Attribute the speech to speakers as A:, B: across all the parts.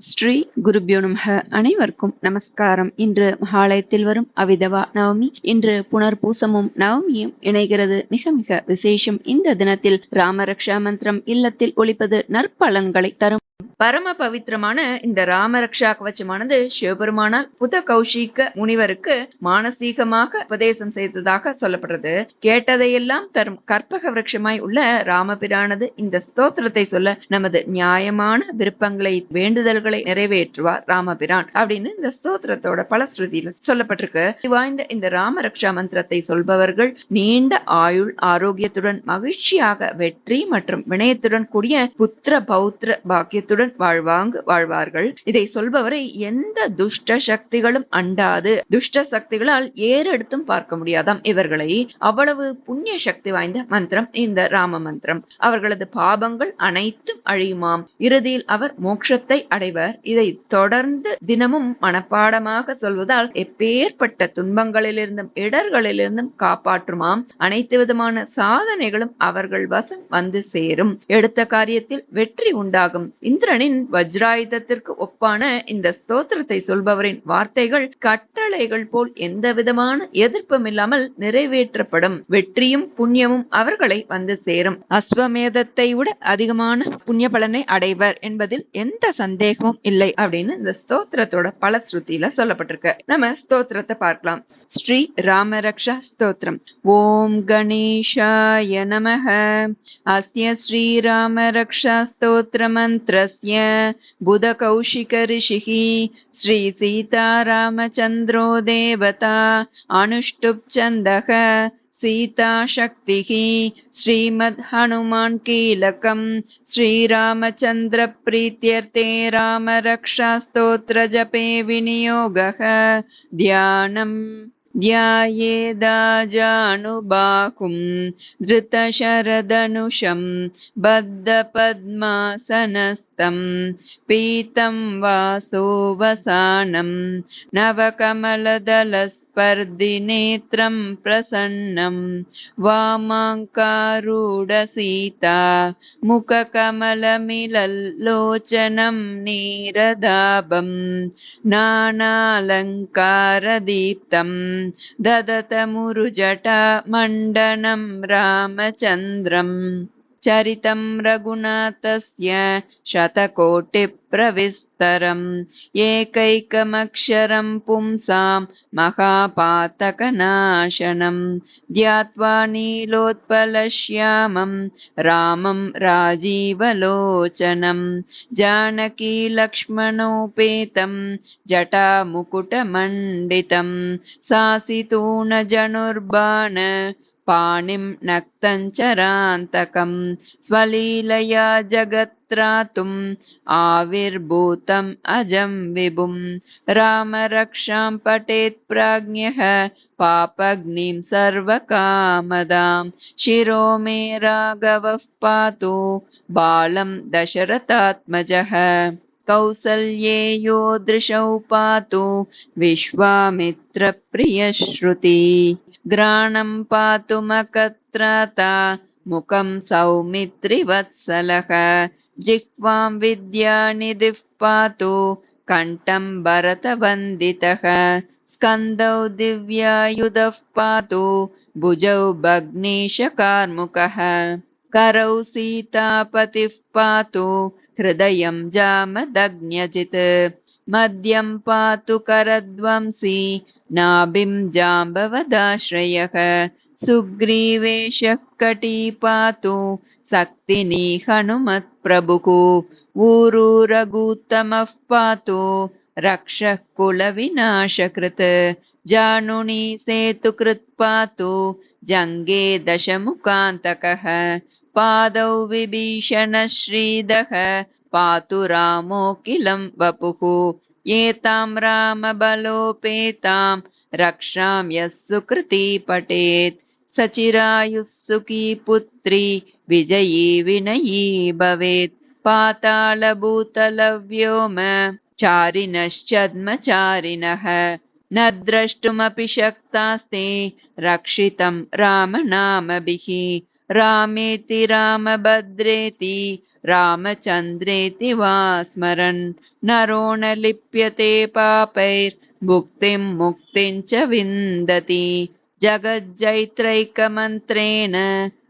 A: ஸ்ரீ குருபியோ நமக. அனைவருக்கும் நமஸ்காரம். இன்று மகாலயத்தில் வரும் அவிதவா நவமி. இன்று புனர்பூசமும் நவமியும் இணைகிறது. மிக மிக விசேஷம். இந்த தினத்தில் ராமரக்ஷா மந்திரம் இல்லத்தில் ஒழிப்பது நற்பலன்களை தரும். பரம பவித்திரமான இந்த ராமரக்ஷா கவச்சமானது சிவபெருமானால் புத கௌஷிக முனிவருக்கு மானசீகமாக உபதேசம் செய்ததாக சொல்லப்படுறது. கேட்டதையெல்லாம் தரும் கற்பக விரட்சமாய் உள்ள ராமபிரானது இந்த ஸ்தோத்திரத்தை சொல்ல நமது நியாயமான விருப்பங்களை வேண்டுதல்களை நிறைவேற்றுவார் ராமபிரான் அப்படின்னு இந்த ஸ்தோத்திரத்தோட பல ஸ்ருதியில சொல்லப்பட்டிருக்கு. வாய்ந்த இந்த ராமரக்ஷா மந்திரத்தை சொல்பவர்கள் நீண்ட ஆயுள் ஆரோக்கியத்துடன் மகிழ்ச்சியாக வெற்றி மற்றும் வினயத்துடன் கூடிய புத்திர பௌத்திர பாக்கியத்துடன் வாழ்வாங்க வாழ்வார்கள். இதை சொல்பவரை எந்த துஷ்ட சக்திகளும் அண்டாது. துஷ்ட சக்திகளால் ஏறெடுத்தும் பார்க்க முடியாதாம் இவர்களை. அவ்வளவு புண்ணிய சக்தி வாய்ந்த மந்திரம் இந்த ராம மந்திரம். அவர்களது பாபங்கள் அனைத்தும் அழியுமாம். இறுதியில் அவர் மோட்சத்தை அடைவர். இதை தொடர்ந்து தினமும் மனப்பாடமாக சொல்வதால் எப்பேற்பட்ட துன்பங்களிலிருந்தும் இடர்களிலிருந்தும் காப்பாற்றுமாம். அனைத்து விதமான சாதனைகளும் அவர்கள் வசம் வந்து சேரும். எடுத்த காரியத்தில் வெற்றி உண்டாகும். இந்த இந்திரனின் வஜ்ராயுதத்திற்கு ஒப்பான இந்த ஸ்தோத்திரத்தை சொல்பவரின் வார்த்தைகள் கட்டளைகள் போல் எந்த விதமான எதிர்ப்பும் இல்லாமல் நிறைவேற்றப்படும். வெற்றியும் புண்ணியமும் அவர்களை வந்து சேரும். அஸ்வமேதத்தை விட அதிகமான புண்ணிய பலனை அடைவர் என்பதில் எந்த சந்தேகமும் இல்லை அப்படின்னு இந்த ஸ்தோத்திரத்தோட பல பலஸ்ருதியில சொல்லப்பட்டிருக்கு. நம்ம ஸ்தோத்திரத்தை பார்க்கலாம். ஸ்ரீ ராமரக்ஷா ஸ்தோத்திரம். ஓம் கணேஷாய நமக. அஸ்ய ஸ்ரீராமரக்ஷா ஸ்தோத்திர மந்திர तस्य बुधकौशिकऋषिः श्रीसीतारामचन्द्रो देवता अनुष्टुप्छन्दः सीताशक्तिः श्रीमद्हनुमान्कीलकम् श्रीरामचन्द्रप्रीत्यर्थे रामरक्षास्तोत्रजपे विनियोगः ध्यानम् ध्यायेदाजानुबाहुं धृतशरदनुषं बद्धपद्मासनस्थं पीतं वासोवसानं नवकमलदलस्पर्धिनेत्रं प्रसन्नं वामाङ्कारूढसीता मुखकमलमिलल्लोचनं नीरदाभं नानालङ्कारदीप्तम् ददतमुरुजटमण्डनं रामचन्द्रम् चरितं रघुनाथस्य शतकोटिप्रविस्तरम् एकैकमक्षरं पुंसां महापातकनाशनं ध्यात्वा नीलोत्पलश्यामं रामं राजीवलोचनं जानकीलक्ष्मणोपेतं जटामुकुटमण्डितं सासितूणजनुर्बाण पाणिं नक्तञ्चरान्तकं स्वलीलया जगत्त्रातुम् आविर्भूतम् अजं विभुं। रामरक्षां पठेत् प्राज्ञः पापग्निं सर्वकामदां। शिरो मे राघवः पातु बालं दशरथात्मजः कौसल्येयो दृशौ पातु विश्वामित्रप्रियश्रुति। घ्राणं पातु मकत्राता मुखं सौमित्रिवत्सलः। जिह्वां विद्यानिधिः पातु कण्ठं भरतवन्दितः। स्कन्दौ दिव्यायुधः पातु भुजौ भग्नीशकार्मुकः करौ सीतापतिः पातु हृदयं जामदग्न्यजित्। मद्यं पातु करध्वंसी नाभिं जाम्बवदाश्रयः। सुग्रीवेशः कटी पातु सक्तिनी हनुमत्प्रभुः रघुत्तमः पातु रक्षः कुलविनाशकृत्। जानुनी सेतुकृत् पातु जङ्गे दशमुखान्तकः। पादौ विभीषणश्रीदः पातु रामोऽखिलं वपुः। एतां रामबलोपेतां रक्षां यः सुकृती पठेत् सचिरायुः सुखी पुत्री विजयी विनयी भवेत्। पातालभूतलव्योम चारिणश्चद्मचारिणः न द्रष्टुमपि शक्तास्ते रक्षितं रामनामभिः। रामेति रामभद्रेति रामचन्द्रेति वा स्मरन्। नरो न लिप्यते पापैर्भुक्तिं मुक्तिं च विन्दति। जगज्जैत्रैकमन्त्रेण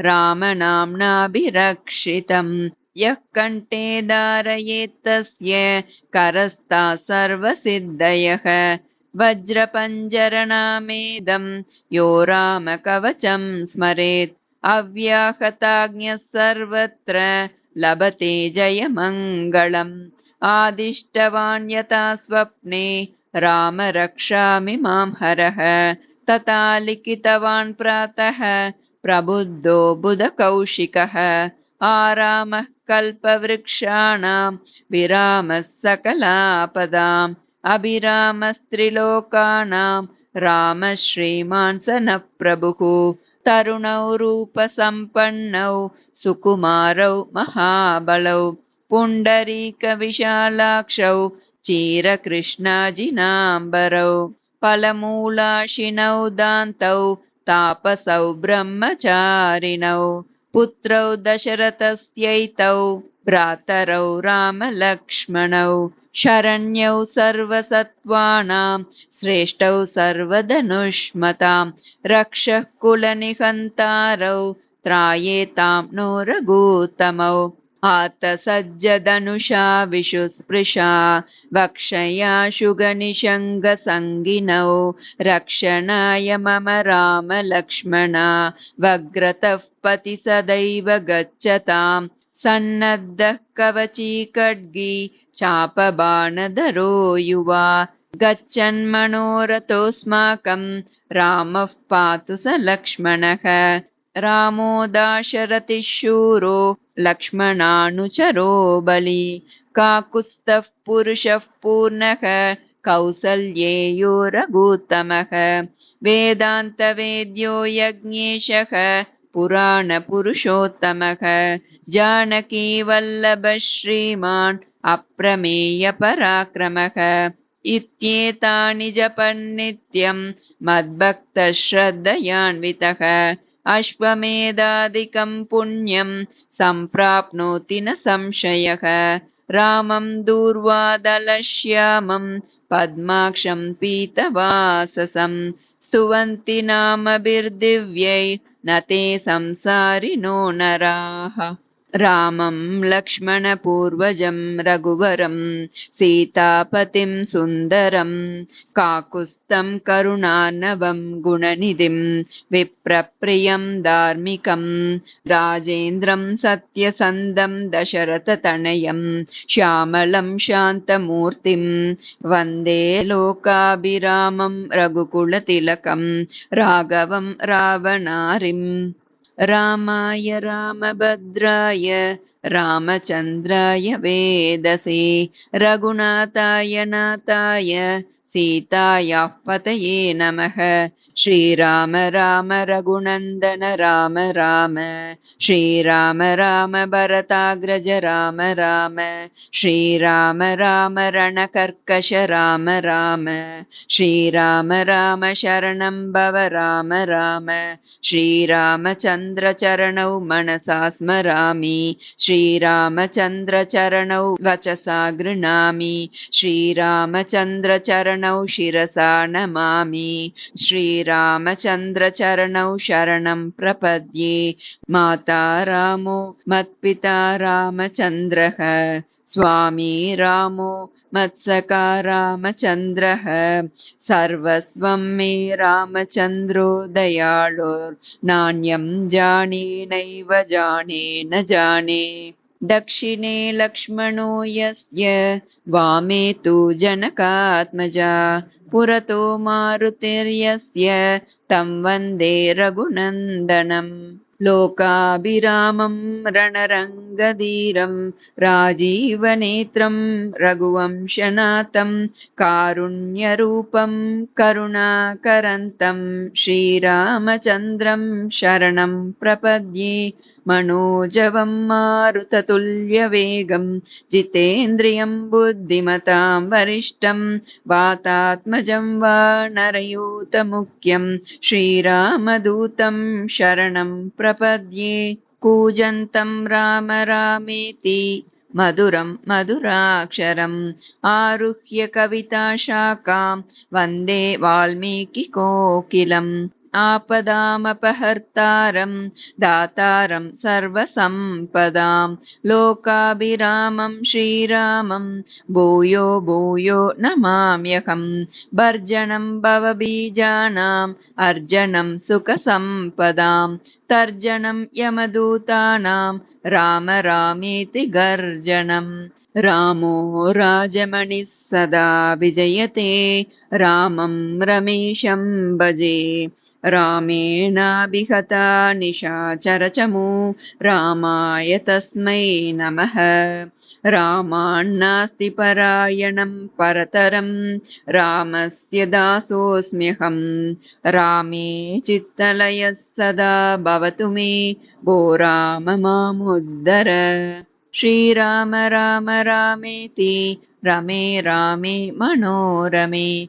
A: रामनाम्नाभिरक्षितम्। यः कण्ठे धारयेत्तस्य करस्ता सर्वसिद्धयः वज्रपञ्जरनामेदं यो रामकवचं स्मरेत्। अव्याहताज्ञः सर्वत्र लभते जयमङ्गलम्। आदिष्टवान् यथा स्वप्ने राम रक्षामि मां हरः। तथा लिखितवान् प्रातः प्रबुद्धो बुधकौशिकः। आरामः कल्पवृक्षाणां विरामः सकलापदाम् अभिरामस्त्रिलोकानां रामः श्रीमान् स न प्रभुः तरुणौ रूपसम्पन्नौ सुकुमारौ महाबलौ पुण्डरीकविशालाक्षौ चीरकृष्णाजिनाम्बरौ फलमूलाशिनौ दान्तौ तापसौ ब्रह्मचारिणौ पुत्रौ दशरथस्यैतौ भ्रातरौ रामलक्ष्मणौ शरण्यौ सर्वसत्त्वानां श्रेष्ठौ सर्वधनुष्मतां रक्षः कुलनिहन्तारौ त्रायेतां नो रघूतमौ आतसज्जधनुषा विशुस्पृशा वक्षया शुगनिषङ्गसङ्गिनौ रक्षणाय मम रामलक्ष्मणा वग्रतः पति सदैव गच्छताम् सन्नद्धः कवची खड्गी चापबाणधरो युवा। गच्छन्मनोरथोऽस्माकं रामः पातु स लक्ष्मणः। रामो दाशरथिशूरो लक्ष्मणानुचरो बलि। काकुत्स्थः पुरुषः पूर्णः कौसल्येयो रघुत्तमः वेदान्तवेद्यो यज्ञेशः पुराणपुरुषोत्तमः। जानकीवल्लभ श्रीमान् अप्रमेयपराक्रमः इत्येतानि जपन्नित्यं मद्भक्तश्रद्धयान्वितः। अश्वमेधादिकं पुण्यं सम्प्राप्नोति न संशयः। रामं दूर्वादलश्यामं पद्माक्षं पीतवाससं। स्तुवन्ति नामभिर्दिव्यै न ते संसारिणो नराः रामं लक्ष्मणपूर्वजं रघुवरं सीतापतिं सुन्दरं काकुस्तं करुणानवं गुणनिधिं विप्रप्रियं धार्मिकं राजेन्द्रं सत्यसन्दं दशरथतनयं श्यामलं शान्तमूर्तिं वन्दे लोकाभिरामं रघुकुलतिलकं राघवं रावणारिम् रामाय रामभद्राय रामचन्द्राय वेदसे रघुनाथाय नाथाय सीतायाः पतये नमः। श्रीराम राम रघुनन्दन राम राम। श्रीराम राम भरताग्रज राम राम। श्रीराम राम रणकर्कश राम राम। श्रीराम राम शरणं भव राम राम। श्रीरामचन्द्रचरणौ मनसा स्मरामि। श्रीरामचन्द्रचरणौ वचसा गृह्णामि श्रीरामचन्द्रचरण चरणौ शिरसा नमामि। श्रीरामचन्द्रचरणौ शरणं प्रपद्ये। माता रामो मत्पिता रामचन्द्रः। स्वामी रामो मत्सका रामचन्द्रः। सर्वस्वं मे रामचन्द्रो दयाळुर्नान्यं जाने नैव जाने न जाने दक्षिणे लक्ष्मणो यस्य वामे तु जनकात्मजा पुरतो मारुतिर्यस्य तं वन्दे रघुनन्दनम् लोकाभिरामं रणरङ्गधीरं राजीवनेत्रं रघुवंशनाथं कारुण्यरूपं करुणाकरन्तं श्रीरामचन्द्रं शरणं प्रपद्ये मनोजवं मारुततुल्यवेगं जितेन्द्रियं बुद्धिमतां वरिष्ठं वातात्मजं वा नरयूतमुख्यं श्रीरामदूतं शरणं प्र प्रपद्ये कूजन्तं राम रामेति मधुरं मधुराक्षरम् आरुह्य कविताशाखां वन्दे वाल्मीकिकोकिलम् आपदामपहर्तारं दातारं सर्वसम्पदां लोकाभिरामं श्रीरामं भूयो भूयो नमाम्यहं भर्जनं भवबीजानाम् अर्जनं सुखसम्पदां तर्जनं यमदूतानां राम रामेति गर्जनं। रामो राजमणिः सदा विजयते रामं रमेशं भजे रामेणाभिहता निशाचरचमु। रामाय तस्मै नमः। रामान्नास्ति परायणं परतरं। रामस्य दासोऽस्म्यहं। रामे चित्तलयः सदा भवतु मे। भो राम मामुद्धर श्रीराम राम रामेति। रमे रामे मनोरमे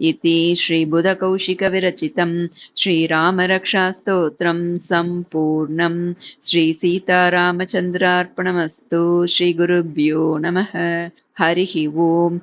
A: इति श्रीबुधकौशिकविरचितं श्रीरामरक्षास्तोत्रं सम्पूर्णं श्रीसीतारामचन्द्रार्पणमस्तु श्रीगुरुभ्यो नमः। हरिः ओम्